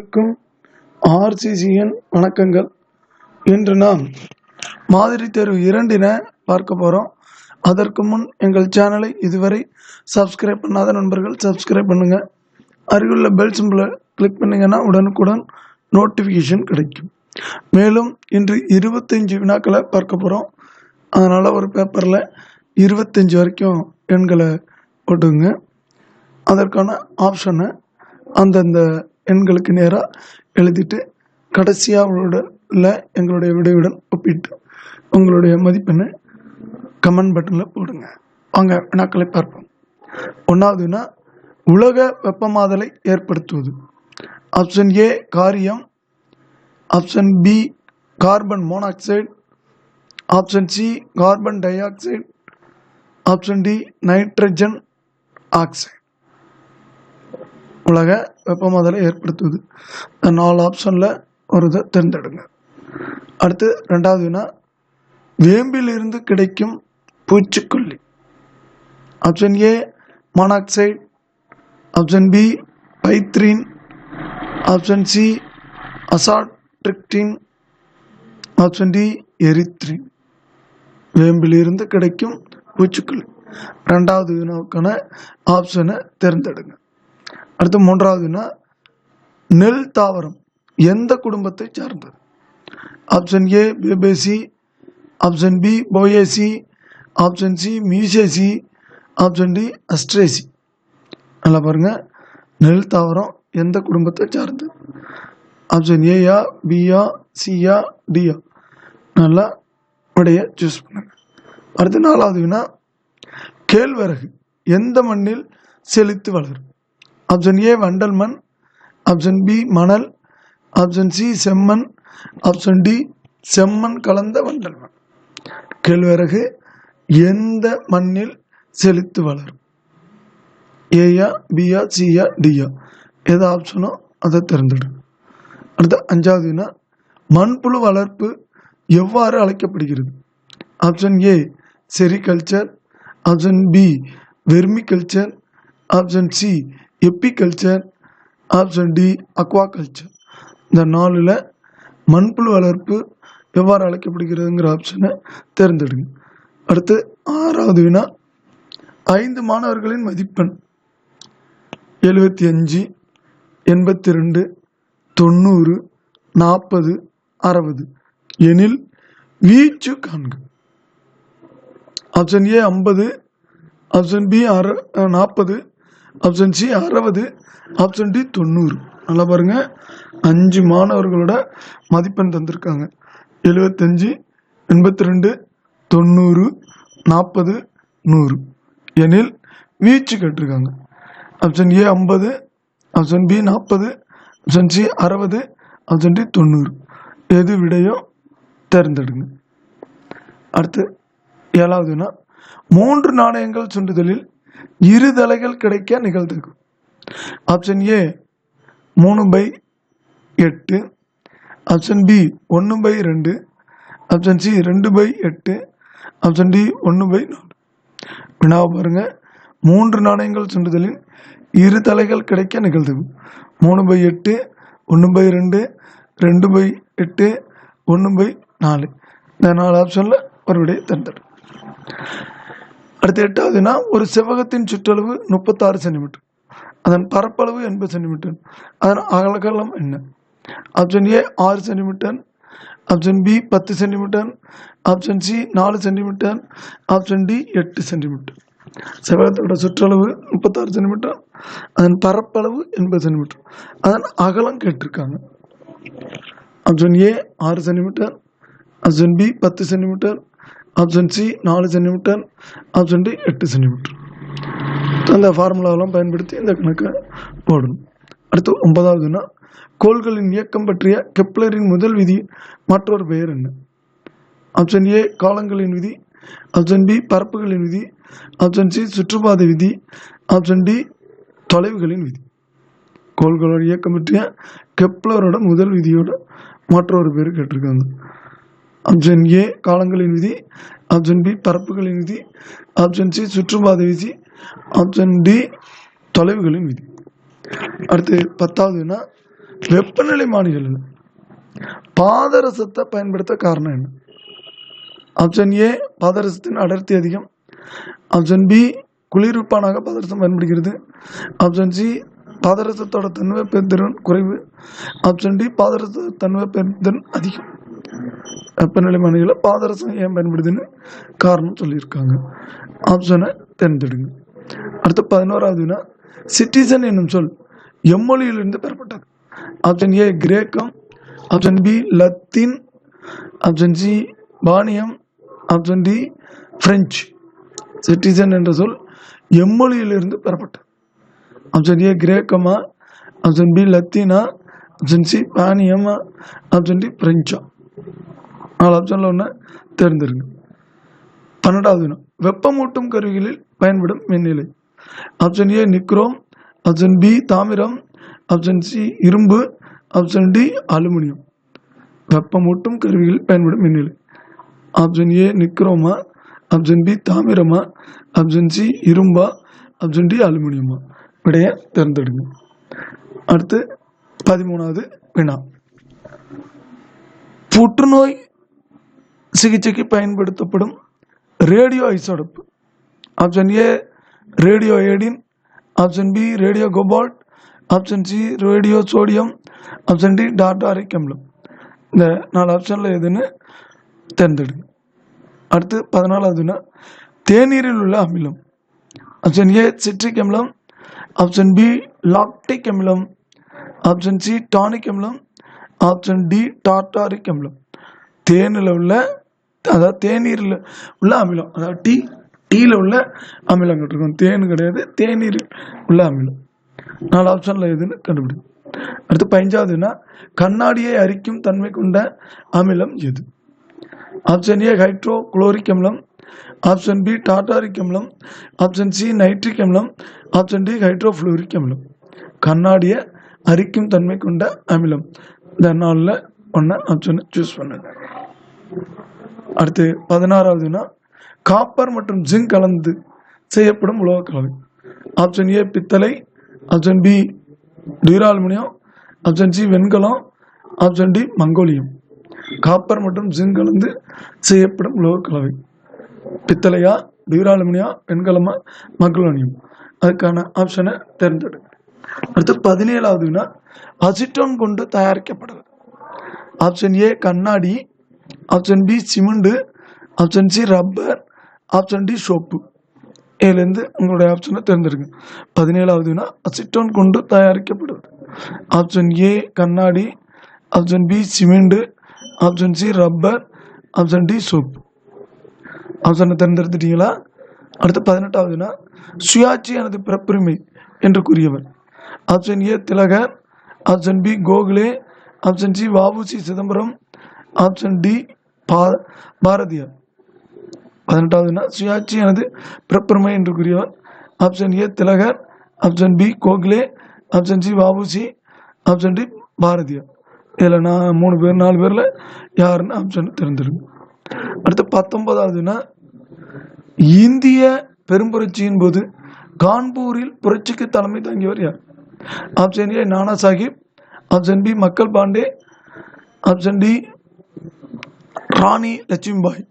அனைவருக்கும் ஆர்சிசியின் வணக்கங்கள். இன்று நாம் மாதிரி தேர்வு இரண்டின பார்க்க போகிறோம் அதற்கு முன் எங்கள் சேனலை இதுவரை சப்ஸ்கிரைப் பண்ணாத நண்பர்கள் சப்ஸ்கிரைப் பண்ணுங்கள் அருகிலுள்ள பெல் சிம்பிளை கிளிக் பண்ணிங்கன்னா உடனுக்குடன் நோட்டிஃபிகேஷன் கிடைக்கும். மேலும் இன்று இருபத்தஞ்சி வினாக்களை பார்க்க போகிறோம் அதனால் ஒரு பேப்பரில் இருபத்தஞ்சி வரைக்கும் எண்களை போட்டுங்க. அதற்கான ஆப்ஷனை அந்தந்த எண்களுக்கு நேராக எழுதிட்டு கடைசியாக அவளோட எங்களுடைய விடையுடன் ஒப்பிட்டு உங்களுடைய மதிப்பெண்ணை கமெண்ட் பட்டனில் போடுங்க. வாங்க வினாக்களை பார்ப்போம். ஒன்றாவதுனா உலக வெப்பமாதலை ஏற்படுத்துவது. ஆப்ஷன் ஏ காரியம். Option B carbon monoxide. Option C carbon dioxide option D nitrogen oxide. உலக வெப்பமாதலை ஏற்படுத்துவது. இந்த நாலு ஆப்ஷனில் ஒரு இதை தேர்ந்தெடுங்க. அடுத்து ரெண்டாவது வினா வேம்பிலிருந்து கிடைக்கும் பூச்சிக்கொல்லி. Option A monoxide option B pyrethrin option C azadirachtin option D erythrin வேம்பிலிருந்து கிடைக்கும் பூச்சிக்கொல்லி. ரெண்டாவது வினாவுக்கான ஆப்ஷனை தேர்ந்தெடுங்க. அடுத்து மூன்றாவதுன்னா நெல் தாவரம் எந்த குடும்பத்தை சார்ந்தது? Option A fabaceae option B poaceae option C musaceae option D asteraceae நல்லா பாருங்கள் நெல் தாவரம் எந்த குடும்பத்தை சார்ந்தது? ஆப்ஷன் ஏயா பியா சியா டியா நல்லா விடைய சூஸ் பண்ணுங்க. அடுத்து நாலாவது வினா கேழ்வரகு எந்த மண்ணில் செழித்து வளரும்? ஆப்ஷன் ஏ வண்டல் மண் ஆப்ஷன் பி மணல் ஆப்ஷன் சி செம்மண் ஆப்ஷன் டி செம்மண் கலந்த வண்டல் மண் கேழ்வரகு எந்த மண்ணில் செழித்து வளரும்? ஏயா பியா சியா டியா எது ஆப்ஷனோ அதை தேர்ந்தெடு. அடுத்த அஞ்சாவதுனா மண்புழு வளர்ப்பு எவ்வாறு அழைக்கப்படுகிறது? Option A sericulture. Option B vermiculture. Option C apiculture option D aquaculture இந்த நாலில் மண்புழு வளர்ப்பு எவ்வாறு அழைக்கப்படுகிறதுங்கிற ஆப்ஷனை தேர்ந்தெடுங்க. அடுத்து ஆறாவது வினா ஐந்து மாணவர்களின் மதிப்பெண். எழுபத்தி அஞ்சு எண்பத்தி ரெண்டு தொண்ணூறு நாற்பது அறுபது. எனில் வீச்சு காண்க. ஆப்ஷன் ஏ ஐம்பது ஆப்ஷன் பி அற நாற்பது ஆப்ஷன் சி அறுபது. ஆப்ஷன் டி தொண்ணூறு. நல்லா பாருங்க. அஞ்சு மாணவர்களோட மதிப்பெண் தந்திருக்காங்க. எழுபத்தஞ்சு எண்பத்தி ரெண்டு தொண்ணூறு நாற்பது நூறு. எனில் வீச்சு கேட்டிருக்காங்க. ஆப்ஷன் ஏ ஐம்பது. ஆப்ஷன் பி நாற்பது ஆப்ஷன் சி அறுபது. ஆப்ஷன் டி தொண்ணூறு. எது விடையோ தேர்ந்தெடுங்க. அடுத்து ஏழாவதுனா மூன்று நாணயங்கள் சுண்டுதலில் இரு தலைகள் கிடைக்க நிகழ்ந்திருக்கும். ஆப்ஷன் ஏ மூணு பை எட்டு. ஆப்ஷன் பி ஒன்று பை ரெண்டு. ஆப்ஷன் சி ரெண்டு பை எட்டு. ஆப்ஷன் டி ஒன்று பை நாலு. வினாவை பாருங்க மூன்று நாணயங்கள் சுண்டுதலில் இரு தலைகள் கிடைக்க நிகழ்ந்தது மூணு பை எட்டு ஒன்று பை ரெண்டு ரெண்டு பை எட்டு ஒன்று பை நாலு. இந்த நாலு ஆப்ஷனில் ஒரு விடையை தேர்ந்தெடு. அடுத்து எட்டாவதுனா ஒரு செவ்வகத்தின் சுற்றளவு முப்பத்தாறு சென்டிமீட்டர். அதன் பரப்பளவு எண்பது சென்டிமீட்டர். அதன் அகலகலம் என்ன? ஆப்ஷன் ஏ ஆறு சென்டிமீட்டர். ஆப்ஷன் பி பத்து சென்டிமீட்டர். ஆப்ஷன் சி நாலு சென்டிமீட்டர். ஆப்ஷன் டி எட்டு சென்டிமீட்டர். செவ்வகத்தோட சுற்றளவு முப்பத்தாறு சென்டிமீட்டர். அதன் பரப்பளவு எண்பது சென்டிமீட்டர். அதன் அகலம் கேட்டிருக்காங்க. ஆப்ஷன் ஏ ஆறு சென்டிமீட்டர். ஆப்ஷன் பி பத்து சென்டிமீட்டர். ஆப்ஷன் சி நாலு சென்டிமீட்டர் ஆப்ஷன் டி எட்டு சென்டிமீட்டர் அந்த ஃபார்முலாவெல்லாம் பயன்படுத்தி இந்த கணக்கை போடணும். அடுத்து ஒன்பதாவதுன்னா கோள்களின் இயக்கம் பற்றிய கெப்லரின் முதல் விதி மற்றொரு பெயர் என்ன? ஆப்ஷன் ஏ காலங்களின் விதி. ஆப்ஷன் பி பரப்புகளின் விதி. ஆப்ஷன் சி சுற்றுப்பாதை விதி. ஆப்ஷன் டி தொலைவுகளின் விதி. கோள்களோட இயக்கம் பற்றிய கெப்லரோட முதல் விதியோட மற்றொரு பேர் கேட்டிருக்காங்க. ஆப்ஷன் ஏ காலங்களின் விதி. ஆப்ஷன் பி பரப்புகளின் விதி. ஆப்ஷன் சி சுற்றுப்பாதை விதி. ஆப்ஷன் டி தொலைவுகளின் விதி. அடுத்து பத்தாவதுன்னா வெப்பநிலை மானிகளில் பாதரசத்தை பயன்படுத்த காரணம் என்ன? ஆப்ஷன் ஏ பாதரசத்தின் அடர்த்தி அதிகம். ஆப்ஷன் பி குளிர்விப்பானாக பாதரசம் பயன்படுகிறது. ஆப்ஷன் சி பாதரசத்தோட தன்மைப்பெருந்திறன் குறைவு. ஆப்ஷன் டி பாதரச தன்மைப்பெருந்திறன் அதிகம். வெப்பநிலை மனையில் பாதரசம் ஏன் பயன்படுதுன்னு காரணம் சொல்லியிருக்காங்க. ஆப்ஷனை தேர்ந்தெடுங்க. அடுத்து பதினோராவது வினா சிட்டிசன் என்னும் சொல் எம்மொழியிலிருந்து பெறப்பட்டது. ஆப்ஷன் ஏ கிரேக்கம். Option B Latin. Option C பாணியம். Option D French citizen என்ற சொல் எம்மொழியிலிருந்து பெறப்பட்டது. ஆப்ஷன் ஏ கிரேக்கமா? ஆப்ஷன் பி லத்தீனா? ஆப்ஷன் சி பானியமா ஆப்ஷன் டி பிரெஞ்சா நாலு ஆப்ஷனில் ஒன்று தேர்ந்தெடுங்க பன்னெண்டாவது வினா வெப்பமூட்டும் கருவிகளில் பயன்படும் மின்னிலை option A nichrome. Option B தாமிரம். ஆப்ஷன் சி இரும்பு. Option D aluminium. வெப்பமூட்டும் கருவிகள் பயன்படும் மின்னிலை ஆப்ஷன் ஏ நிக்ரோமா. ஆப்ஷன் பி தாமிரமா. ஆப்ஷன் சி இரும்பா. ஆப்ஷன் டி அலுமினியமா. விடையை தேர்ந்தெடுங்க அடுத்து பதிமூணாவது வினா. புற்றுநோய் சிகிச்சைக்கு பயன்படுத்தப்படும் radio isotope option A radio ஏடின். Option B radio cobalt. Option C radio sodium. Option D tartaric அம்லம் இந்த நாலு ஆப்ஷனில் எதுன்னு தேர்ந்தெடுங்க. அடுத்து பதினாலாவதுன்னா தேநீரில் உள்ள அமிலம். ஆப்ஷன் ஏ சிட்ரிக் அமிலம். ஆப்ஷன் பி லாக்டிக் அமிலம். ஆப்ஷன் சி டானிக் அமிலம். ஆப்ஷன் டி டாட்டாரிக் அமிலம். தேனில் உள்ள அதாவது தேநீரில் உள்ள அமிலம் அதாவது டீ டீயில் உள்ள அமிலங்கள் இருக்கும். தேன் கிடையாது தேநீர் உள்ள அமிலம். நாலு ஆப்ஷனில் எதுன்னு கண்டுபிடிக்கும் அடுத்து பதினஞ்சாவதுன்னா கண்ணாடியை அரிக்கும் தன்மை கொண்ட அமிலம் எது? ஆப்ஷன் ஏ ஹைட்ரோ குளோரிக் அமிலம். ஆப்ஷன் பி டாட்டாரிக் அமிலம். ஆப்ஷன் சி நைட்ரிக் அமிலம். ஆப்ஷன் டி ஹைட்ரோஃப்ளூரிக் அமிலம். கண்ணாடியை அரிக்கும் தன்மை கொண்ட அமிலம். இந்த நாளில் ஒன்று ஆப்ஷனை சூஸ் பண்ணுங்க. அடுத்து பதினாறாவதுனா காப்பர் மற்றும் ஜிங்க் கலந்து செய்யப்படும் உலோக கலவை ஆப்ஷன் ஏ பித்தளை. Option B duraluminium option C வெண்கலம். ஆப்ஷன் டி மங்கோலியம். காப்பர் மற்றும் ஜிங்க் கலந்து செய்யப்படும் உலோக கலவை பித்தளையா டியூராலுமினியா வெண்கலமா மங்கோலியம். அதுக்கான ஆப்ஷனை தேர்ந்தெடுங்க. அடுத்து பதினேழாவதுனா அசிட்டோன் கொண்டு தயாரிக்கப்படுது ஆப்ஷன் ஏ கண்ணாடி. Option B cement. Option C rubber option D soap இதுலேருந்து உங்களுடைய ஆப்ஷனை தேர்ந்தெடுங்க. பதினேழாவதுனா அசிட்டோன் கொண்டு தயாரிக்கப்படுவது. ஆப்ஷன் ஏ கண்ணாடி. Option B cement. Option C rubber option D soap ஆப்ஷனை தேர்ந்தெடுத்துட்டீங்களா? அடுத்து பதினெட்டாவதுனா சுயாட்சி எனது பிறப்புரிமை என்று கூறியவர். Option A Tilak. Option B Gokhale. Option C VOC Chidambaram. Option D பா பாரதியார். பதினெட்டாவதுனா சுயாட்சி எனது பிறப்புரிமை என்று கூறியவர். Option A Tilak option B Gokhale option C வாபுசி option D Bharathiyar. இதில் நான் மூணு பேர் நாலு பேரில் யாருன்னு ஆப்ஷன் தெரிஞ்சிருக்கு அடுத்து பத்தொன்பதாவதுனா இந்திய பெரும்புரட்சியின் போது கான்பூரில் புரட்சிக்கு தலைமை தாங்கியவர் யார்? Option A Nana Sahib option B மக்கள் Pandey option D Rani Lakshmibai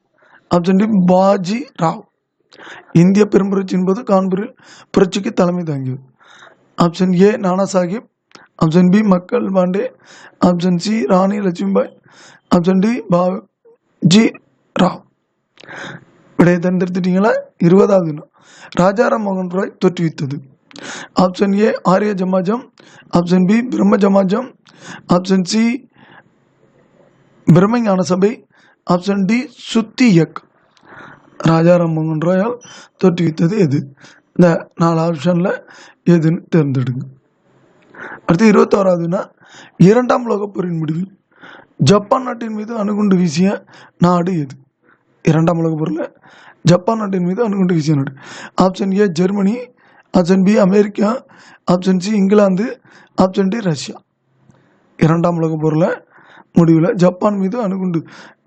option D Baji Rao. இந்திய பெரும்புரட்சியின் போது கான்பூரில் புரட்சிக்கு தலைமை தாங்கியது. Option A Nana Sahib option B மக்கள் Pandey option C Rani Lakshmibai option D Baji Rao. விடையை தேர்ந்தெடுத்துட்டீங்களா? இருபதாவது நாள் ராஜாராம் மோகன் ராய் தோற்றுவித்தது. ஆப்ஷன் ஏ ஆரிய ஜமாஜம் ஆப்ஷன் பி பிரம்ம ஜமாஜம் ஆப்ஷன் சி பிரம்மஞான சபை ஆப்ஷன் டி சுத்தி இயக் ராஜாராம் மோகன் ராயால் தோற்றுவித்தது எது? இந்த நாலு ஆப்ஷனில் எதுன்னு தேர்ந்தெடுங்க. அடுத்து இருபத்தோராவதுனா இரண்டாம் உலகப் போரின் முடிவில் ஜப்பான் நாட்டின் மீது அணுகுண்டு வீசிய நாடு எது? இரண்டாம் உலகப் போரில் ஜப்பான் நாட்டின் மீது அணுகுண்டு வீசிய நாடு. Option A Germany. Option B America. Option C England. Option D Russia. இரண்டாம் உலகப் போரில் முடிவில் ஜப்பான் மீது அணுகுண்டு.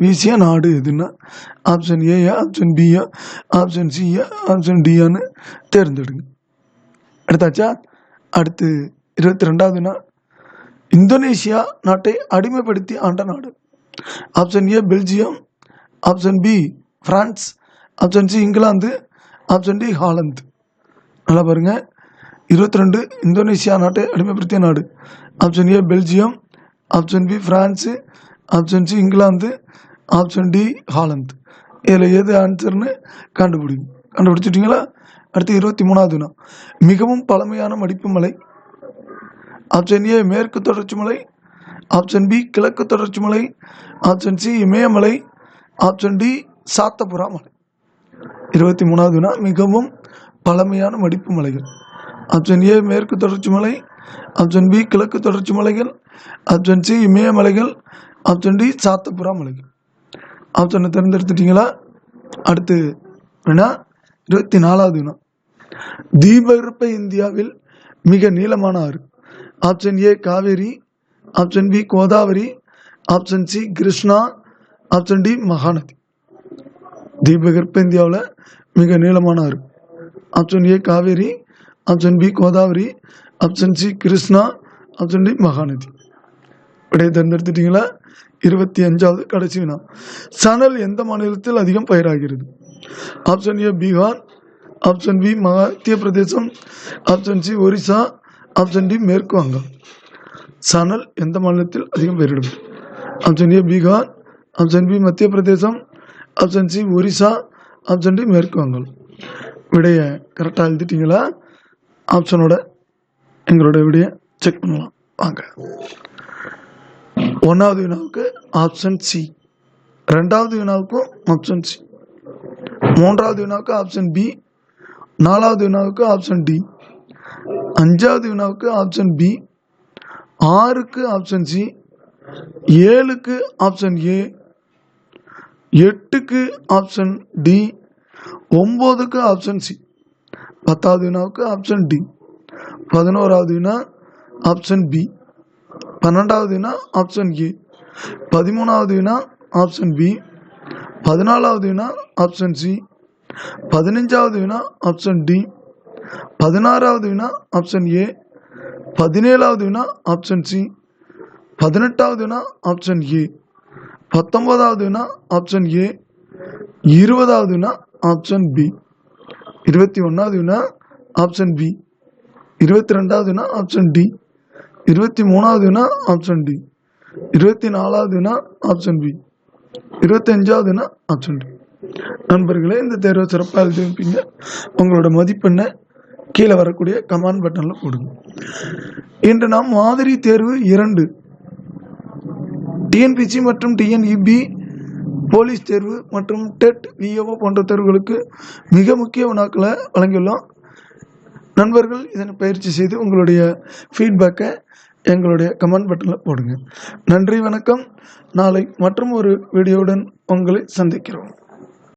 வீசிய நாடு எதுன்னா ஆப்ஷன் ஏயா ஆப்ஷன் பியா ஆப்ஷன் சியா ஆப்ஷன் டியான்னு தேர்ந்தெடுங்க. எடுத்தாச்சா அடுத்து இருபத்தி ரெண்டாவதுனா இந்தோனேஷியா நாட்டை அடிமைப்படுத்தி ஆண்ட நாடு. Option A Belgium option B France option C England. Option D Holland நல்லா பாருங்க. இருபத்தி ரெண்டு இந்தோனேசியா நாட்டை அடிமைப்படுத்திய நாடு. Option A Belgium option B France option C England option D Holland இதில் எது ஆன்சர்னு கண்டுபிடிக்கும் கண்டுபிடிச்சிட்டிங்களா? அடுத்து இருபத்தி மூணாவது வினா மிகவும் பழமையான மடிப்பு மலை. ஆப்ஷன் ஏ மேற்கு தொடர்ச்சி மலை. ஆப்ஷன் பி கிழக்கு தொடர்ச்சி மலை. ஆப்ஷன் சி இமயமலை ஆப்ஷன் டி சாத்தபுரா மலை. இருபத்தி மூணாவது வினா மிகவும் பழமையான மடிப்பு மலைகள். ஆப்ஷன் ஏ மேற்கு தொடர்ச்சி மலை. ஆப்ஷன் பி கிழக்கு தொடர்ச்சி மலைகள். ஆப்ஷன் சி இமயமலைகள் ஆப்ஷன் டி சாத்தபுரா மலைகள். ஆப்ஷனை தேர்ந்தெடுத்துட்டீங்களா? அடுத்து வேணா இருபத்தி நாலாவது வினா தீபகற்ப இந்தியாவில் மிக நீளமான ஆறு option A Kaveri option B Godavari option C Krishna option D Mahanadi. தீபகற்ப இந்தியாவில் மிக நீளமான ஆறு option A Kaveri option B Godavari option C Krishna option D Mahanadi. விடையை தேர்ந்தெடுத்துட்டீங்களா? இருபத்தி அஞ்சாவது கடைசி வினா. சணல் எந்த மாநிலத்தில் அதிகம் பயிராகிறது? Option A Bihar option B Madhya Pradesh. Option C Orissa. Option D மேற்கு வங்கம். சணல் எந்த மாநிலத்தில் அதிகம் பயிரிடும் option A Bihar option B Madhya Pradesh. Option C Orissa. Option D மேற்கு வங்கம். விடையை கரெக்டாக எழுதிட்டீங்களா? ஆப்ஷனோட எங்களோட விடையை செக் பண்ணலாம். வாங்க. ஒன்றாவது வினாவுக்கு ஆப்ஷன் சி ரெண்டாவது வினாவுக்கும் ஆப்ஷன் சி மூன்றாவது வினாவுக்கு ஆப்ஷன் பி நாலாவது வினாவுக்கு ஆப்ஷன் டி அஞ்சாவது வினாவுக்கு ஆப்ஷன் பி ஆறுக்கு ஆப்ஷன் சி ஏழுக்கு ஆப்ஷன் ஏ எட்டுக்கு ஆப்ஷன் டி ஒம்போதுக்கு ஆப்ஷன் சி பத்தாவது வினாவுக்கு ஆப்ஷன் டி பதினோராவது வினா ஆப்ஷன் பி பன்னெண்டாவது வினா ஆப்ஷன் ஏ பதிமூணாவது வினா ஆப்ஷன் பி பதினாலாவது வினா ஆப்ஷன் சி பதினஞ்சாவது வினா ஆப்ஷன் டி பதினாறாவது வினா ஆப்ஷன் ஏ பதினேழாவது வினா ஆப்ஷன் சி பதினெட்டாவது வினா ஆப்ஷன் ஏ பத்தொன்பதாவது வினா ஆப்ஷன் ஏ இருபதாவது வினா ஆப்ஷன் பி இருபத்தி ஒன்றாவது வினா ஆப்ஷன் பி இருபத்தி ரெண்டாவது வினா ஆப்ஷன் டி இருபத்தி மூணாவது வினா ஆப்ஷன் டி இருபத்தி நாலாவது வினா ஆப்ஷன் பி இருபத்தஞ்சாவது வினா ஆப்ஷன் டி நண்பர்களே இந்த தேர்வை சிறப்பாக எழுதியிருப்பீங்க. உங்களோட மதிப்பெண்ணை கீழே வரக்கூடிய கமெண்ட் பட்டனில் போடுங்க. இன்று நாம் மாதிரி தேர்வு இரண்டு. டிஎன்பிசி மற்றும் டிஎன்இபி போலீஸ் தேர்வு மற்றும் டெட் விஏஓ போன்ற தேர்வுகளுக்கு மிக முக்கிய வினாக்களை வழங்கியுள்ளோம். நண்பர்கள் இதனை பயிற்சி செய்து உங்களுடைய ஃபீட்பேக்கை எங்களுடைய கமெண்ட் பட்டனில் போடுங்க. நன்றி வணக்கம். நாளை மற்றும் ஒரு வீடியோவுடன் உங்களை சந்திக்கிறோம்.